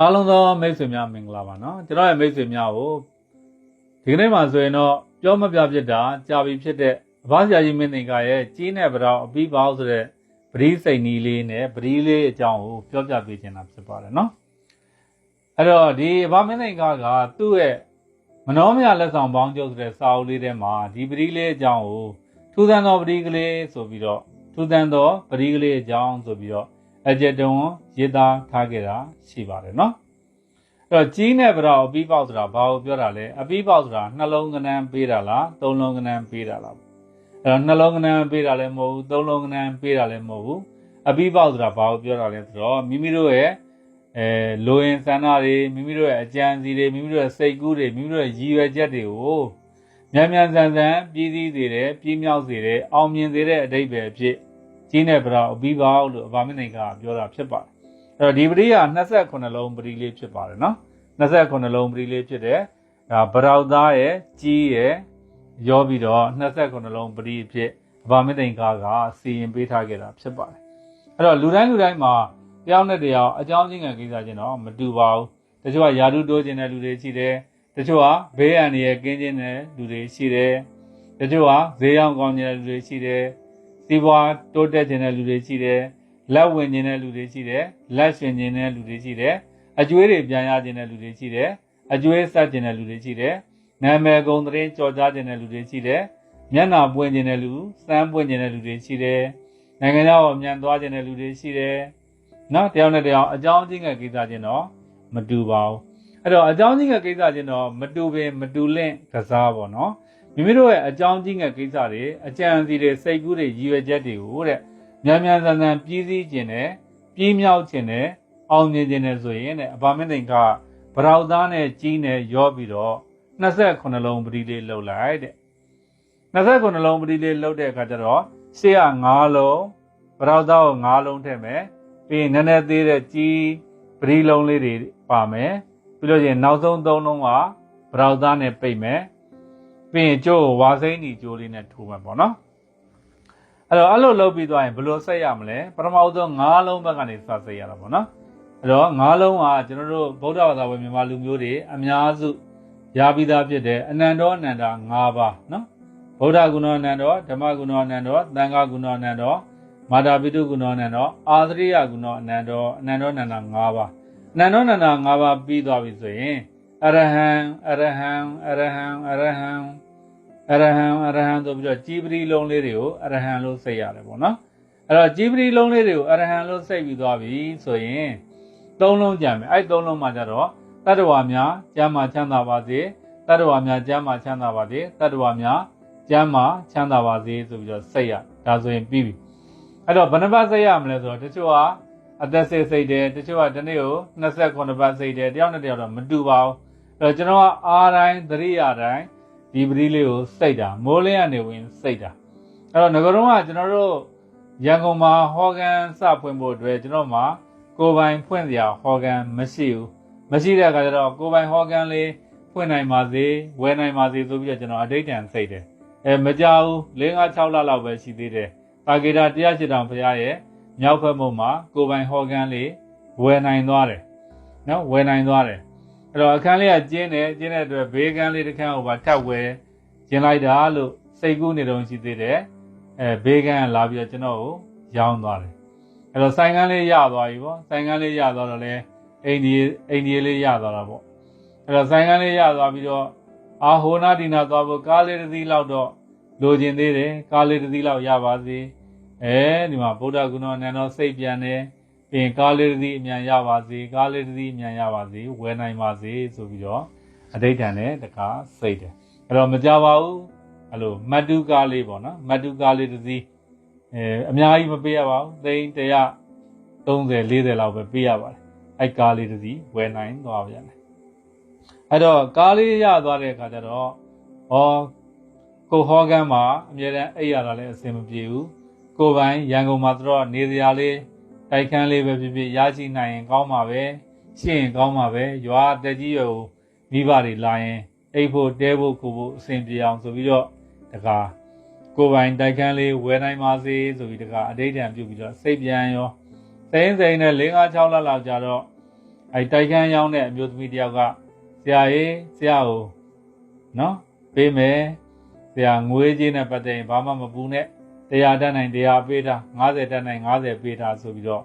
အားလုံးသောမိတ်ဆွေများမင်္ဂလာပါနော်ကျွန်တော်ရဲ့မိတ်ဆွေများကိုဒီကနေ့မှဆိုရင်တော့ပြောမပြဖြစ်တာကြာပြီဖြစ်တဲ့အဘဆရာကြီးမင်းသင်္ကာရဲ့ကြီးနဲ့ဗတော့အပြီးပေါဆိုတဲ့ပရိစိတ်နီးလေးနဲ့ပရိလေးအကြောင်းကိုပြောပြပေးချင်တာဖြစ်ပါတယ်နော်အဲ့တော့ဒီအဘမင်းသင်္ကာကသူ့ရဲ့မနောမြလက်ဆောင်ပေါင်းကျုပ်ဆိုတဲ့စာအုပ်လေးထဲမှာဒီပရိလေးအကြောင်းကိုထူးဆန်းသောပရိကလေးဆိုပြီးတော့ထူးဆန်းသောပရိကလေးအကြောင်းဆိုပြီးတော့ အကြက်တုံရေးသားထားခဲ့တာရှိပါတယ်နော်အဲ့တော့ကြီးနဲ့ဗတော့အပြီးပေါဆိုတာဘာကိုပြောတာလဲအပြီးပေါဆိုတာနှလုံးကဏ္ဍပေးတာလားသုံးလုံးကဏ္ဍပေးတာလားအဲ့တော့နှလုံးကဏ္ဍပေးတာလည်းမဟုတ်ဘူးသုံးလုံးကဏ္ဍပေးတာလည်းမဟုတ်ဘူးအပြီးပေါဆိုတာဘာကိုပြောတာလဲဆိုတော့မိမိတို့ရဲ့အဲလိုရင်ဆန္ဒတွေမိမိတို့ရဲ့အကြံစီတွေမိမိတို့ရဲ့စိတ်ကူးတွေမိမိတို့ရဲ့ရည်ရွယ်ချက်တွေကိုမြန်မြန်ဆန်ဆန်ပြည့်စည်စေတယ်ပြည့်မြောက်စေတယ်အောင်မြင်စေတဲ့အတိတ်ပဲဖြစ် ကြီးနဲ့ဗတော့အပြီးပေါလို့အဘာမင်းနိုင်ကပြောတာဖြစ်ပါတယ်အဲ့တော့ဒီပရိက28လုံးပရိလေးဖြစ်ပါတယ်နော်28လုံးပရိလေးဖြစ်တယ်ဒါဗရောက်သားရဲ့ကြီးရဲ့ရောပြီးတော့28လုံးပရိဖြစ်အဘာမင်းနိုင်ကကစီရင်ပေးထားခဲ့တာဖြစ်ပါတယ်အဲ့တော့လူတိုင်းလူတိုင်းမှာတယောက်နဲ့တယောက်အကြောင်းချင်းကကိစ္စချင်းတော့မတူပါဘူးတချို့ကယာတုတိုးခြင်းတဲ့လူတွေရှိတယ်တချို့ကဘေးအန္တရာယ်ကင်းခြင်းတဲ့လူတွေရှိတယ်တချို့ကဈေးရောင်းကောင်းခြင်းတဲ့လူတွေရှိတယ် စီးပွားတိုးတက်ခြင်းတဲ့လူတွေရှိတယ်လက်ဝင်ခြင်းတဲ့လူတွေရှိတယ်လက်ရှင်ခြင်းတဲ့လူတွေရှိတယ်အကျွေးတွေပြန်ရခြင်းတဲ့လူတွေရှိတယ်အကျွေးဆက်ခြင်းတဲ့လူတွေရှိတယ်နာမည်ဂုံသတင်းကြော်ကြားခြင်းတဲ့လူတွေရှိတယ်မျက်နှာပွင့်ခြင်းတဲ့လူစမ်းပွင့်ခြင်းတဲ့လူတွေရှိတယ်နိုင်ငံခြားကိုမြန်သွားခြင်းတဲ့လူတွေရှိတယ်နော်တယောက်နဲ့တယောက်အကြောင်းချင်းကကိစ္စချင်းတော့မတူပါဘူးအဲ့တော့အကြောင်းချင်းကကိစ္စချင်းတော့မတူပင်မတူလင့်ကစားပေါ့နော် မိမိတို့ရဲ့အကြောင်းချင်းကကိစ္စတွေအကြံစီတွေစိတ်ကူးတွေရည်ရွယ်ချက်တွေကိုတဲ့မြန်မြန်ဆန်ဆန်ပြည့်စည်ခြင်းနဲ့ပြည့်မြောက်ခြင်းနဲ့အောင်မြင်ခြင်းနဲ့ဆိုရင်တဲ့အဘာမင်းသိင်ကဗရောက်သားနဲ့ကြီးနဲ့ရောပြီးတော့28လုံးပတိလေးလှုပ်လိုက်တဲ့28လုံးပတိလေးလှုပ်တဲ့အခါကျတော့ရှေ့က9လုံးဗရောက်သားကို9လုံးထည့်မယ်ပြီးရင်နည်းနည်းသေးတဲ့ကြီးပတိလုံးလေးတွေပါမယ်ပြီးလို့ချင်းနောက်ဆုံး3လုံးကဗရောက်သားနဲ့ပိတ်မယ် ပြီးရင်ကျိုးဝါစိမ့်ညီကျိုးလေးနဲ့ထိုးမယ်ပေါ့နော်အဲ့တော့အဲ့လိုလုပ်ပြီးသွားရင်ဘယ်လိုဆက်ရမလဲပထမဆုံး9လုံးဘက်ကနေစဆက်ရတာပေါ့နော်အဲ့တော့9လုံးကကျွန်တော်တို့ဗုဒ္ဓဘာသာဝင်မြန်မာလူမျိုးတွေအများစုရပြီးသားဖြစ်တဲ့အနန္တောအနန္တာ9ပါးနော်ဗုဒ္ဓဂုဏောအနန္တောဓမ္မဂုဏောအနန္တောသံဃာဂုဏောအနန္တောမာတာပိတုဂုဏောအနန္တောအာသရိယဂုဏောအနန္တောအနန္တောအနန္တာ9ပါးအနန္တောအနန္တာ9ပါးပြီးသွားပြီဆိုရင်အရဟံအရဟံအရဟံအရဟံ အရဟံအရဟံဆိုပြီးတော့ជីပတိလုံးလေးတွေကိုအရဟံလို့စိတ်ရတယ်ပေါ့နော်အဲ့တော့ជីပတိလုံးလေးတွေကိုအရဟံလို့စိတ်ပြီးသွားပြီဆိုရင်သုံးလုံးကြံမယ်အဲ့သုံးလုံးမှာကြတော့တတ္တဝါများကျမ်းမာချမ်းသာပါစေတတ္တဝါများကျမ်းမာချမ်းသာပါစေတတ္တဝါများကျမ်းမာချမ်းသာပါစေဆိုပြီးတော့စိတ်ရဒါဆိုရင်ပြီးပြီအဲ့တော့ဘယ်နှပတ်စိတ်ရမလဲဆိုတော့တချို့ကအသက်စိတ်စိတ်တယ်တချို့ကဒီနေ့ကို28ပတ်စိတ်တယ်တယောက်နဲ့တယောက်တော့မတူပါဘူးအဲ့တော့ကျွန်တော်ကအားတိုင်းသတိရတိုင်း ဒီပတိလေးကိုစိတ်တာမိုးလင်းကနေဝင်စိတ်တာအဲ့တော့ငကရုံးကကျွန်တော်တို့ရန်ကုန်မှာဟောကန်စဖွင့်ဖို့အတွက်ကျွန်တော်မှာကိုပိုင်ဖွင့်စရာဟောကန်မရှိဘူးမရှိတဲ့အခါကျတော့ကိုပိုင်ဟောကန်လေးဖွင့်နိုင်ပါစေဝယ်နိုင်ပါစေဆိုပြီးတော့ကျွန်တော်အဋိဌံစိတ်တယ်အဲမကြဘူး၄၅6လလောက်ပဲရှိသေးတယ်ပါကေတာတရားရှိတောင်ဘုရားရဲ့မြောက်ဖက်မုံမှာကိုပိုင်ဟောကန်လေးဝယ်နိုင်သွားတယ်နော်ဝယ်နိုင်သွားတယ် အဲ့တော့အခန်းလေးကကျင်းတယ်ကျင်းတဲ့အတွက်ဘေးကန်းလေးတစ်ခန်းဟိုပါထပ်ဝယ်ကျင်းလိုက်တာလို့စိတ်ကူးနေတော့ရှိသေးတယ်အဲဘေးကန်းကလာပြီးတော့ကျွန်တော်ကိုရောင်းသွားတယ်အဲ့တော့ဆိုင်ကန်းလေးရသွားပြီပေါ့ဆိုင်ကန်းလေးရသွားတော့လဲအိန္ဒိယအိန္ဒိယလေးရသွားတာပေါ့အဲ့တော့ဆိုင်ကန်းလေးရသွားပြီးတော့အာဟိုနာဒီနာသွားဖို့ကားလေးတစ်စီးလောက်တော့လိုချင်သေးတယ်ကားလေးတစ်စီးလောက်ရပါစေအဲဒီမှာဗုဒ္ဓဂုဏောနန္ဒောစိတ်ပြန်တယ်ပြ င်ကားလေးတစ်စီးအမြန်ရပါစေကားလေးတစ်စီးအမြန်ရပါစေဝယ်နိုင်ပါစေဆိုပြီးတော့အဋိဋ္ဌံနဲ့တခါစိတ်တယ်အဲ့တော့မကြပါဘူးအဲ့လိုမတ်တုကားလေးပေါ့နော်မတ်တုကားလေးတစ်စီးအဲအများကြီးမပေးရပါဘူးသိန်း130 40လောက်ပဲပေးရပါတယ်အဲ့ကားလေးတစ်စီးဝယ်နိုင်သွားပြန်တယ်အဲ့တော့ကားလေးရသွားတဲ့အခါကျတော့ဟောကိုဟောကန်းမှာအမြဲတမ်းအိပ်ရတာလည်းအဆင်မပြေဘူးကိုပိုင်ရန်ကုန်မှာတော့နေစရာလေး တိုက်ခန်းလေးပဲဖြစ်ဖြစ်ရရှိနိုင်ရင်ကောင်းပါပဲရှင်းရင်ကောင်းပါပဲရွာတက်ကြီးရွယ်မိဘတွေလာရင်အိပ်ဖို့တဲဖို့ကိုဖို့အဆင်ပြေအောင်ဆိုပြီးတော့တကားကိုပိုင်တိုက်ခန်းလေးဝယ်နိုင်ပါစေဆိုပြီးတကားအတိတ်တံပြုတ်ပြီးတော့စိတ်ပြန်ရောစိမ့်စိမ့်နဲ့၄၅6လလောက်ကြာတော့အဲတိုက်ခန်းရောင်းတဲ့အမျိုးသမီးတယောက်ကဆရာကြီးဆရာကိုနော်ပေးမယ်ဆရာငွေကြေးနဲ့ပတ်သက်ရင်ဘာမှမပူနဲ့ တရားတတ်နိုင်တရားပေးတာ90တတ်နိုင်90ပေးတာဆိုပြီးတော့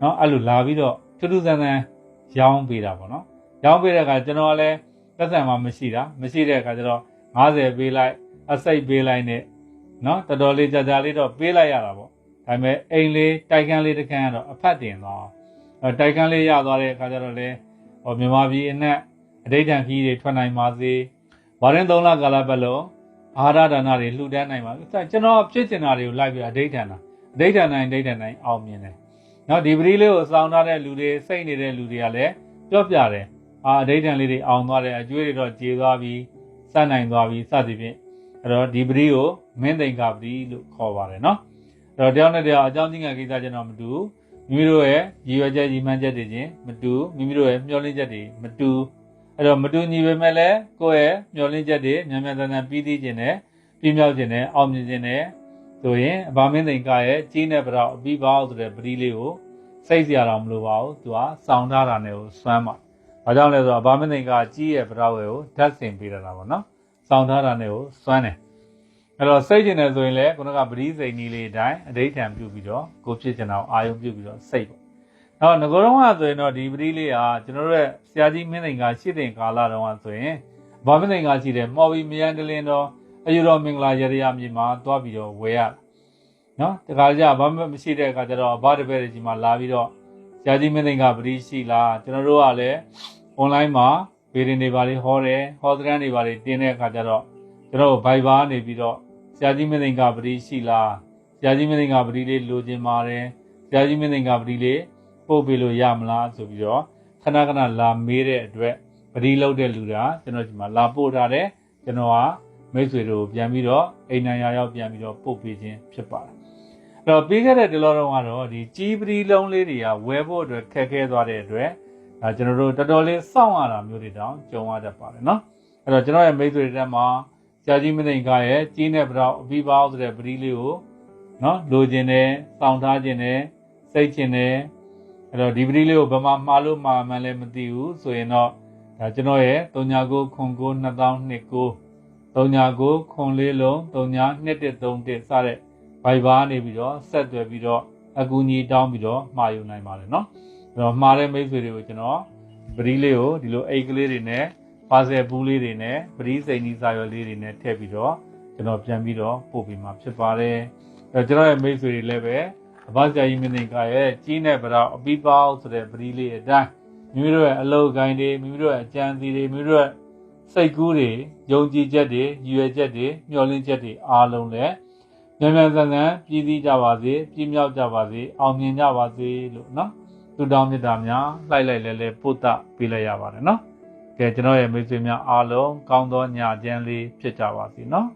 နော်အဲ့လိုလာပြီးတော့ထူးထူးဆန်းဆန်းရောင်းပေးတာပေါ့နော်ရောင်းပေးတဲ့အခါကျွန်တော်ကလည်းသက်ဆိုင်မှမရှိတာမရှိတဲ့အခါကျတော့90ပေးလိုက်အစိတ်ပေးလိုက်နဲ့နော်တော်တော်လေးကြာကြာလေးတော့ပေးလိုက်ရတာပေါ့ဒါပေမဲ့အိမ်လေးတိုက်ခန်းလေးတစ်ခန်းကတော့အဖတ်တင်သွားအဲတိုက်ခန်းလေးရသွားတဲ့အခါကျတော့လေဟောမြန်မာပြည်အနှက်အဋိဌံခီးတွေထွက်နိုင်ပါစေ။ဘာရင်3လကာလပတ်လုံး အာဟာရဒါနတွေလှူဒန်းနိုင်ပါစေ။ကျွန်တော်ဖြစ်ချင်တာတွေကိုလိုက်ပြီးအဋိဌံတာအဋိဌံနိုင်အဋိဌံနိုင်အောင်မြင်တယ်။နော်ဒီပရိလေးကိုစောင်းထားတဲ့လူတွေစိတ်နေတဲ့လူတွေကလည်းပြောပြတယ်။အာအဋိဌံလေးတွေအောင်သွားတယ်အကျွေးတွေတော့ကျေသွားပြီးစနိုင်သွားပြီးစသည်ဖြင့်အဲ့တော့ဒီပရိကိုမင်းသိင်္ဂပရိလို့ခေါ်ပါတယ်နော်။အဲ့တော့တယောက်နဲ့တယောက်အကြောင်းချင်းကကိစ္စကျွန်တော်မတူမိမိတို့ရဲ့ရည်ရွယ်ချက်ရည်မှန်းချက်တွေချင်းမတူမိမိတို့ရဲ့မျှော်လင့်ချက်တွေမတူ အဲ့တော့မတူညီပေမဲ့လည်းကိုယ့်ရဲ့မျောလင့်ချက်တွေမြန်မြန်ဆန်ဆန်ပြီးသိခြင်းနဲ့ပြီးမြောက်ခြင်းနဲ့အောင်မြင်ခြင်းနဲ့ဆိုရင်အဘာမင်းသိန်ကရဲ့ကြီးနဲ့ပတော့အပြီးပါဆိုတဲ့ပတိလေးကိုစိတ်စရာတော့မလိုပါဘူးသူကစောင်းထားတာနဲ့ကိုစွမ်းပါဘာကြောင့်လဲဆိုတော့အဘာမင်းသိန်ကကြီးရဲ့ပတော့ကိုဓာတ်ဆင်ပေးတာပေါ့နော်စောင်းထားတာနဲ့ကိုစွမ်းတယ်အဲ့တော့စိတ်ကျင်တယ်ဆိုရင်လည်းခုနကပတိစိန်ကြီးလေးအတိုင်းအဋိဋ္ဌံပြုပြီးတော့ကိုဖြစ်ကျင်အောင်အာယုံပြုပြီးတော့စိတ် ပေါ့။နောက်ငကောတော့ကဆိုရင်တော့ဒီပရိလေးဟာကျွန်တော်တို့ရဲ့ဆရာကြီးမင်းသိင်္ဂရှိတဲ့ကာလတုန်းကဆိုရင်ဘာမင်းသိင်္ဂရှိတယ်မော်ဘီမယန်တလင်းတော့အယူတော်မင်္ဂလာရရမြေမှာတွားပြီးတော့ဝယ်ရနော်တခါကြဘာမှမရှိတဲ့အခါကျတော့ဘာတပည့်ကြီးမှာလာပြီးတော့ဆရာကြီးမင်းသိင်္ဂပရိရှိလားကျွန်တော်တို့ကလည်း online မှာဗီဒီနေပါလေးဟောတယ်ဟောသရန်တွေပါလေးတင်တဲ့အခါကျတော့ကျွန်တော်တို့ Viber နေပြီးတော့ဆရာကြီးမင်းသိင်္ဂပရိရှိလားဆရာကြီးမင်းသိင်္ဂပရိလေးလိုချင်ပါတယ်ဆရာကြီးမင်းသိင်္ဂပရိလေး ပို့ပေးလို့ရမလားဆိုပြီးတော့ခဏခဏလာမေးတဲ့အတွက်ပတိလောက်တဲ့လူကကျွန်တော်ဒီမှာလာပို့ထားတယ်ကျွန်တော်ကမိတ်ဆွေတို့ပြန်ပြီးတော့အိမ်နိုင်ရာရောက်ပြန်ပြီးတော့ပို့ပေးခြင်းဖြစ်ပါတယ်။အဲ့တော့ပြီးခဲ့တဲ့ဒီလိုတော့ကတော့ဒီကြီးပတိလုံးလေးတွေကဝယ်ဖို့အတွက်ခက်ခဲသွားတဲ့အတွက်ဒါကျွန်တော်တို့တော်တော်လေးစောင့်ရတာမျိုးတွေတောင်ကြုံရတတ်ပါတယ်နော်။အဲ့တော့ကျွန်တော်ရဲ့မိတ်ဆွေတွေတက်မှာဆရာကြီးမင်းကရဲ့ကြီးနဲ့ပတော့အပြီးပါဆိုတဲ့ပတိလေးကိုနော်လိုချင်တယ်စောင့်ထားခြင်းနဲ့စိတ်ခြင်းနဲ့ အဲ့တော့ဒီပရိလေးကိုဘယ်မှာမှားလို့မှာမှန်းလည်းမသိဘူးဆိုရင်တော့ဒါကျွန်တော်ရဲ့39ခွန်9 2029 39ခွန်လေးလုံး392131စတဲ့ဘိုင်ဘာနေပြီးတော့ဆက်သွယ်ပြီးတော့အကူအညီတောင်းပြီးတော့မှာယူနိုင်ပါတယ်เนาะအဲ့တော့မှာတဲ့မိတ်ဆွေတွေကိုကျွန်တော်ပရိလေးကိုဒီလိုအိတ်ကလေးတွေနဲ့ပါဆယ်ဘူးလေးတွေနဲ့ပရိစိန်ကြီးစာရွက်လေးတွေနဲ့ထည့်ပြီးတော့ကျွန်တော်ပြန်ပြီးတော့ပို့ပြီးမှဖြစ်ပါတယ်အဲကျွန်တော်ရဲ့မိတ်ဆွေတွေလည်းပဲ အဘဆရာကြီးမင်းသိင်္ဂရဲ့ကြီးနဲ့ဗတော့အပီးပေါဆိုတဲ့ပရိလေးအတိုင်းမိမိတို့ရဲ့အလုပ်ကိုင်းတွေမိမိတို့ရဲ့အကြံစီတွေမိမိတို့ရဲ့စိတ်ကူးတွေယုံကြည်ချက်တွေရည်ရွယ်ချက်တွေမျှော်လင့်ချက်တွေအားလုံးလည်းမြန်မြန်ဆန်ဆန်ပြည့်စည်ကြပါစေပြည့်မြောက်ကြပါစေအောင်မြင်ကြပါစေလို့နော်သူတောင်းမြတ်တာများလိုက်လိုက်လဲလဲပို့တပေးလိုက်ရပါတယ်နော်ကဲကျွန်တော်ရဲ့မိတ်ဆွေများအားလုံးကောင်းသောညချမ်းလေးဖြစ်ကြပါစေနော်